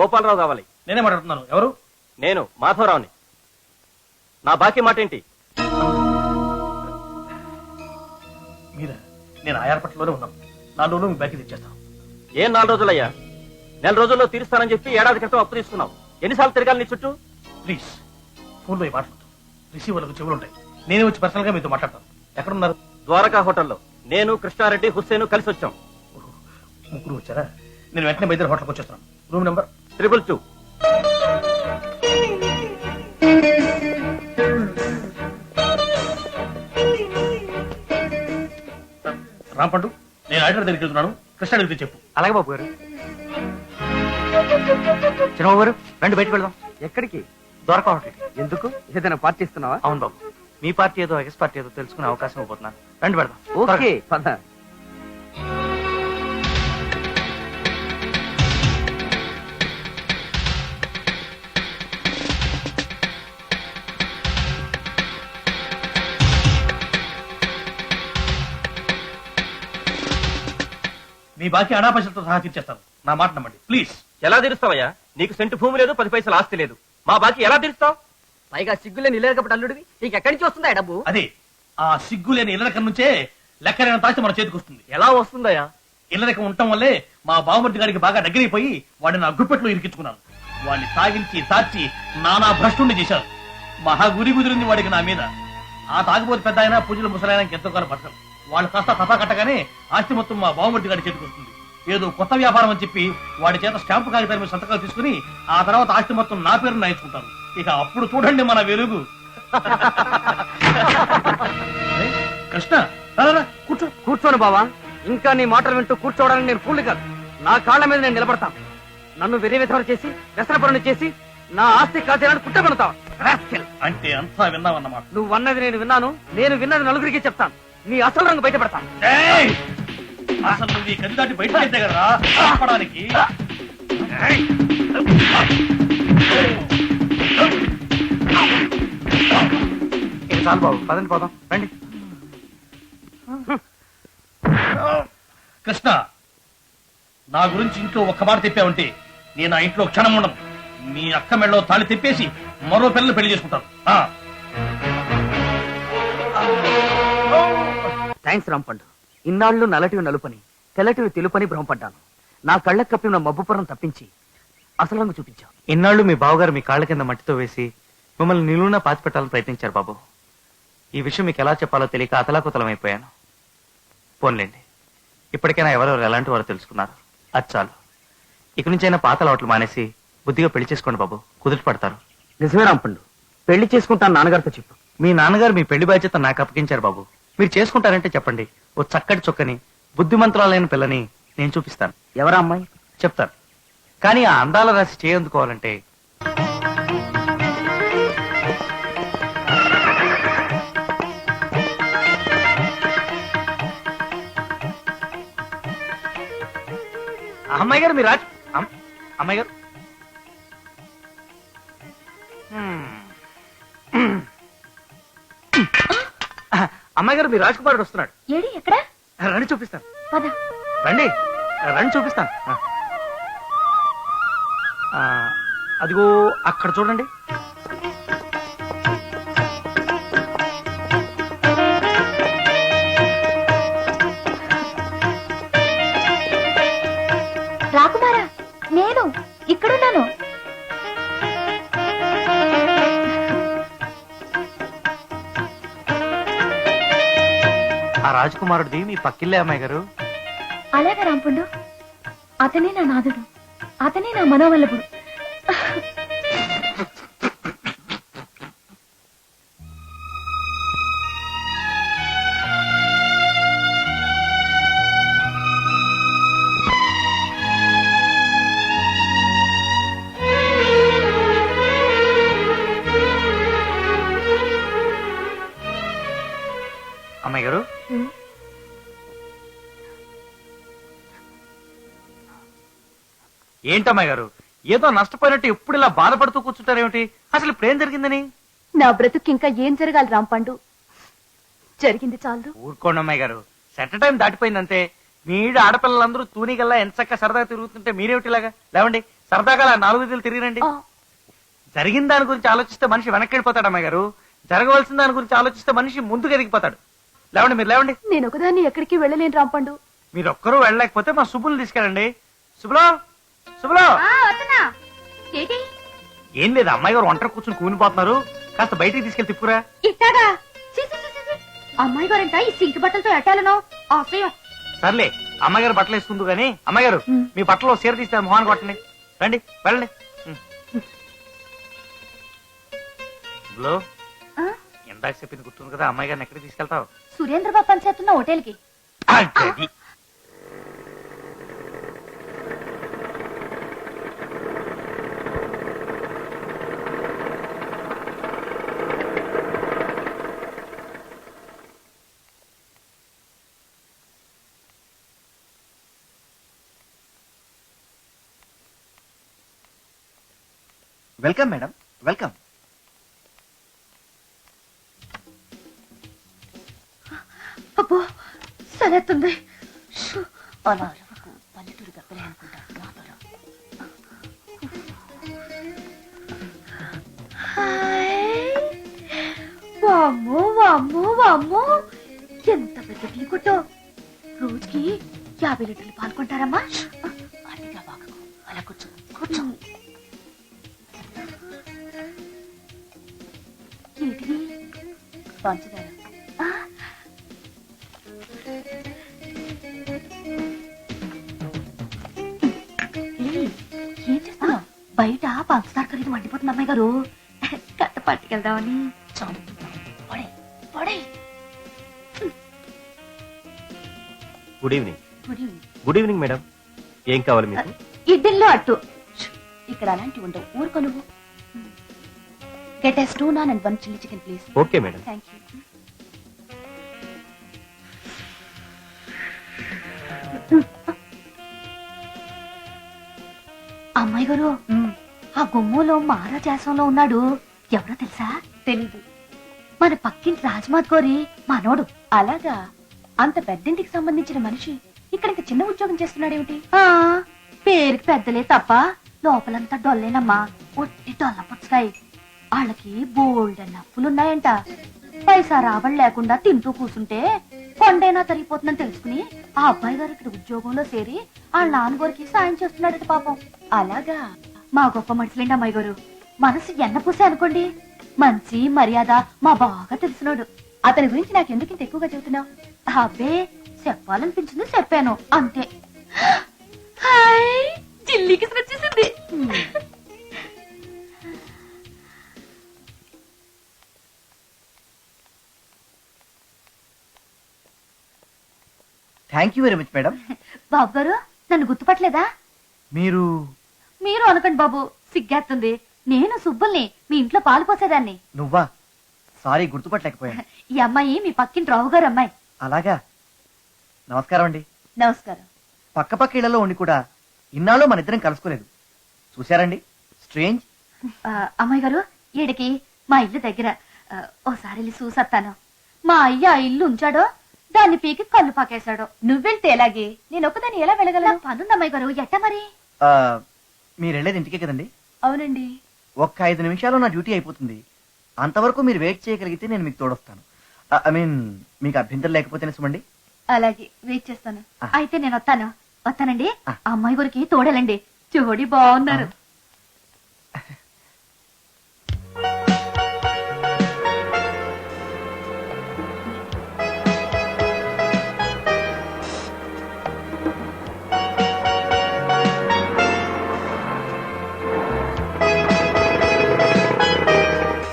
గోపాలరావు కావాలి నేనే మాట్లాడుతున్నాను. ఎవరు? నేను మాధవరావుని. నా బాకీ మాట ఏంటి? మీరా? నేను ఆయారపట్లోనే ఉన్నాను. నాలుగు రోజులు మీ బ్యాగ్ తెచ్చేస్తాను. ఏం నాలుగు రోజులయ్యా? నెల రోజుల్లో తీరుస్తానని చెప్పి ఏడాది క్రితం అప్పు తీసుకున్నావు. ఎన్నిసార్లు తిరగాలి నీ చుట్టూ? ప్లీజ్ ఫోన్లో ఈ మాట్లాడుతూ రిసీవర్లకు చెవులు ఉంటాయి. నేనే వచ్చి పర్సనల్గా మీతో మాట్లాడతాను. ఎక్కడున్నారు? ద్వారకా హోటల్లో. నేను కృష్ణారెడ్డి హుస్సేన్ కలిసి వచ్చాం. ముగ్గురు వచ్చారా? నేను వెంటనే బయలుదేరి హోటల్కి వచ్చేస్తాను. Room number? Triple two Rampandu నేను ఆడిటర్ దగ్గరికి వెళ్తున్నాను. కృష్ణ దగ్గరికి చెప్పు. అలాగే బాబు గారు. చిన్నబాబు గారు రండి బయటకు వెళ్దాం. ఎక్కడికి? దొరక హోటల్ ఎందుకు? ఏదైనా పార్టీ ఇస్తున్నావా? అవును బాబు. మీ పార్టీ ఏదో ఎక్స్ పార్టీ ఏదో తెలుసుకునే అవకాశం ఇవ్వబోతున్నాను రండి పెడదాం. ఓకే. మీ బాకీ అడాపైసలతో సహా తీర్చేస్తాను. నా మాట నమ్మండి. ప్లీజ్ ఎలా తీరుస్తావయ్యా? నీకు సెంటు భూమి లేదు పది పైసలు ఆస్తి లేదు. మా బాకీ ఎలా తీరుస్తావు? పైగా సిగ్గులే నిలేకపటి అల్లుడివి. నీకు ఎక్కడి నుంచి వస్తుందా ఈ డబ్బు? అదే ఆ సిగ్గు లేని ఇల్లరకం నుంచే లెక్కరైన తాచి మన చేతికి వస్తుంది. ఎలా వస్తుందయ్యా? ఇల్లరకం ఉండటం వల్లే మా బావమర్తి గారికి బాగా దగ్గరైపోయి వాడిని నా గుప్పెట్లో ఇరికించుకున్నాను. వాడిని తాగించి తాచి నానా భ్రష్టుండి చేశారు. మహా గురి కుదిరింది వాడికి నా మీద. ఆ తాగిపోతే పెద్ద అయినా పూజలు ముసలైనా ఎంతో కాలం పడతారు వాళ్ళు కాస్త తపా కట్టగానే ఆస్తి మొత్తం మా బావమర్తి గారి చేతికి వస్తుంది. ఏదో కొత్త వ్యాపారం అని చెప్పి వాడి చేత స్టాంపు కాగితాల మీద సంతకాలు తీసుకుని ఆ తర్వాత ఆస్తి మొత్తం నా పేరు నాయించుకుంటాను ఇక అప్పుడు చూడండి మన వెలుగు. కృష్ణ కూర్చో. కూర్చోను బావా. ఇంకా నీ మాటలు వింటూ కూర్చోవడానికి నేను పూలు కాదు. నా కాళ్ళ మీద నేను నిలబడతాను. నన్ను వెరీ విధవర చేసి వ్యసనపరుని చేసి నా ఆస్తి కాజేయాలని కుట్టబడతావు అంటే అంతా విన్నావన్నమాట. నువ్వు అన్నది నేను విన్నాను నేను విన్నది నలుగురికి చెప్తాను. నీ అసలు రంగు బయట పెడతాను ఏయ్! అసలు నువ్వు ఈ గది దాటి బయట అయితే కదా చాలు బాబు పదండి పోదాం రండి. కృష్ణ నా గురించి ఇంట్లో ఒక్క మాట చెప్పావంటే నేను ఆ ఇంట్లో క్షణం ఉండను. మీ అక్క మెడలో తాళి తెప్పేసి మరో పిల్లలు పెళ్ళి చేసుకుంటాను. థ్యాంక్స్ రాంపండు. ఇన్నాళ్ళు నల్లటివి నలుపని తెల్లటివి తెలుపని భ్రమపడ్డాను. నా కళ్ళకు కప్పిన మబ్బుపురం తప్పించి అసలు రంగు చూపించావు. ఇన్నాళ్ళు మీ బావగారు మీ కాళ్ళ కింద మట్టితో వేసి మిమ్మల్ని నిలువున పాతి పెట్టాలని ప్రయత్నించారు బాబు. ఈ విషయం మీకు ఎలా చెప్పాలో తెలియక అతలాకుతలమైపోయాను. పోన్లేండి. ఇప్పటికైనా ఎవరెవరు ఎలాంటి వారు తెలుసుకున్నారు. అది చాలు. ఇక నుంచైనా పాత అలవాట్లు మానేసి బుద్ధిగా పెళ్ళి చేసుకోండి బాబు. కుదుట పడతారు. నిజమే రాంపండు. పెళ్ళి చేసుకుంటాను నాన్నగారితో చెప్పు. మీ నాన్నగారు మీ పెళ్ళి బాధ్యత నాకు అప్పగించారు బాబు. మీరు చేసుకుంటారంటే చెప్పండి. ఓ చక్కటి చొక్కని బుద్ధిమంతురాలైన పిల్లని నేను చూపిస్తాను. ఎవరా అమ్మాయి? చెప్తాను. కానీ ఆ అందాల రాశి చేయందుకోవాలంటే అమ్మాయి గారు మీరు రాజు అమ్మాయి గారు? అమ్మాయి గారు మీరు రాజకుమారుడు వస్తున్నాడు. ఏడి ఎక్కడ? రండి చూపిస్తాను. పద. రండి. రండి చూపిస్తాను. ఆ, అదిగో అక్కడ చూడండి. కుమారుడిది మీ పక్కిల్లే అమ్మాయి గారు? అలాగే రాంపండు. అతనే నా నాదుడు. అతనే నా మనోవల్లభుడు. ఏంటమ్మాయి గారు? ఏదో నష్టపోయినట్టు ఎప్పుడు ఇలా బాధపడుతూ కూర్చుంటారేమిటి? అసలు ఇప్పుడు ఏం జరిగిందని? నా బ్రతుకు ఇంకా ఏం జరగాలి రాంపండు జరిగింది చాలు. ఊరుకోండి అమ్మాయి గారు. Set time దాటిపోయిందంతే. మీడు ఆడపిల్లలందరూ తూనిగల్లా ఎంత చక్క సరదాగా తిరుగుతుంటే మీరేమిటి ఇలాగా? లేవండి సరదాగా అలా నాలుగు వీధులు తిరిగిరండి జరిగిన దాని గురించి ఆలోచిస్తే మనిషి వెనక్కి వెళ్ళిపోతాడు అమ్మాయి గారు. జరగవలసిన దాని గురించి ఆలోచిస్తే మనిషి ముందుకు ఎదిగిపోతాడు. లేవండి మీరు లేవండి. నేను ఒకదాన్ని ఎక్కడికి వెళ్ళలేను రాంపండు మీరు ఒక్కరూ వెళ్ళలేకపోతే మా సుబ్బులు తీసుకెళ్ళండి. శుభలో శుభలో. ఏంటి? ఏం లేదు అమ్మాయి గారు ఒంటరి కూర్చుని కూనిపోతున్నారు. కాస్త బయటికి తీసుకెళ్ళి తిప్పురా ఇట్టాగా. అమ్మాయి గారంట ఈ సింక్ బట్టలతో ఎట్టాలను. సర్లే అమ్మాయి గారు బట్టలు వేసుకుందు కానీ అమ్మాయి గారు. మీ బట్టలు చీర తీస్తే మొహాన్ కొట్టండి. రండి వెళ్ళండి. ఆ? ఎందాక చెప్పింది గుర్తుంది కదా అమ్మాయి గారిని ఎక్కడికి తీసుకెళ్తావు? సురేంద్ర బాబు పనిచేస్తున్న హోటల్కి. అది. వెల్కమ్ మేడం వెల్కమ్ అబ్బో సరేతుంది అలా పల్లెటూరు గబ్బలే అనుకుంటా. లోపల వామ్మో వామ్మో వామ్మో. ఎంత పెద్ద టీ కొట్టో. రోజుకి యాభై లీటర్లు పాల్గొంటారమ్మా అతిగా వాగకు అలా కూర్చో కూర్చో. పంచదార ఏయ్, ఏం చేస్తున్నావు బయట పంచదార ఖరీదు మండిపోతుంది అమ్మాయి గారు. కట్ట పట్టుకెళ్దామని. Good evening good evening. Good evening madam ఏం కావాలి మీకు? ఇడ్డిల్లో అట్టు. ఇక్కడ అలాంటివి ఉండవు. ఊరుకో నువ్వు. Get us two naan and one chilli chicken please okay madam thank you అమ్మాయి గారు ఆ గుమ్మంలో మహారాజాసంలో ఉన్నాడు. ఎవరో తెలుసా? తెలీదు. మన పక్కింటి రాజమాత్ గోరి మనోడు. అలాగా? అంత పెద్దింటికి సంబంధించిన మనిషి ఇక్కడ ఇంత చిన్న ఉద్యోగం చేస్తున్నాడేమిటి? ఆ పేరుకి పెద్దలే తప్ప. లోపలంతా డొల్లేనమ్మా. ఒట్టి డొల్ల పుచ్చకాయ. వాళ్ళకి బోల్డ్ నప్పులున్నాయంట. పైసా రాబడి లేకుండా తింటూ కూర్చుంటే కొండైనా తరిగిపోతుందని తెలుసుకుని ఆ అబ్బాయి గారు ఇక్కడ ఉద్యోగంలో చేరి వాళ్ళ నాన్నగారికి సాయం చేస్తున్నాడట పాపం. అలాగా? మా గొప్ప మనుషులేండి అమ్మాయి గారు. మనసు ఎన్నపూసే అనుకోండి. మంచి మర్యాద మా బాగా తెలిసినోడు. అతని గురించి నాకు ఎందుకు ఇంత ఎక్కువగా చెబుతున్నావు? అబ్బే చెప్పాలనిపించింది చెప్పాను. అంతే. హాయ్ జిల్లీకి వచ్చేసింది thank you very much madam బాబు గారు నన్ను గుర్తుపట్టలేదా? మీరు మీరు అనకండి బాబు సిగ్గేస్తుంది నేను సుబ్బుల్ని మీ ఇంట్లో పాలు పోసేదాన్ని. నువ్వా? సారీ గుర్తుపట్టలేకపోయాను. ఈ అమ్మాయి మీ పక్కింటి రావు గారు అమ్మాయి. అలాగా? నమస్కారం అండి. నమస్కారం. పక్క పక్క ఇళ్ళలో ఉండి కూడా ఇన్నాళ్ళు మన ఇద్దరం కలుసుకోలేదు. చూశారండి? స్ట్రేంజ్ ఆ, అమ్మాయి గారు ఈడికి మా ఇల్లు దగ్గర ఆ, ఓసారి వెళ్ళి చూసొత్తాను మా అయ్య ఆ ఇల్లు ఉంచాడో దాన్ని పీకి కళ్ళు పాకేశాడో. నువ్వెళ్తే ఎలాగే? నేను ఒక్కదాన్ని ఎలా వెళ్ళగలను? నాకు పనుంది అమ్మాయి గారు ఎట్ట మరి? మీరు వెళ్ళేది ఇంటికే కదండి? అవునండి. ఒక్క ఐదు నిమిషాలు నా డ్యూటీ అయిపోతుంది. అంతవరకు మీరు వెయిట్ చేయగలిగితే నేను మీకు తోడొస్తాను. ఐ మీన్ మీకు అభ్యంతరం లేకపోతేనే సుమండి? అలాగే వెయిట్ చేస్తాను. అయితే నేను వస్తాను. వస్తానండి. అమ్మాయి గారికి తోడలండి. చూడి బాగున్నారు.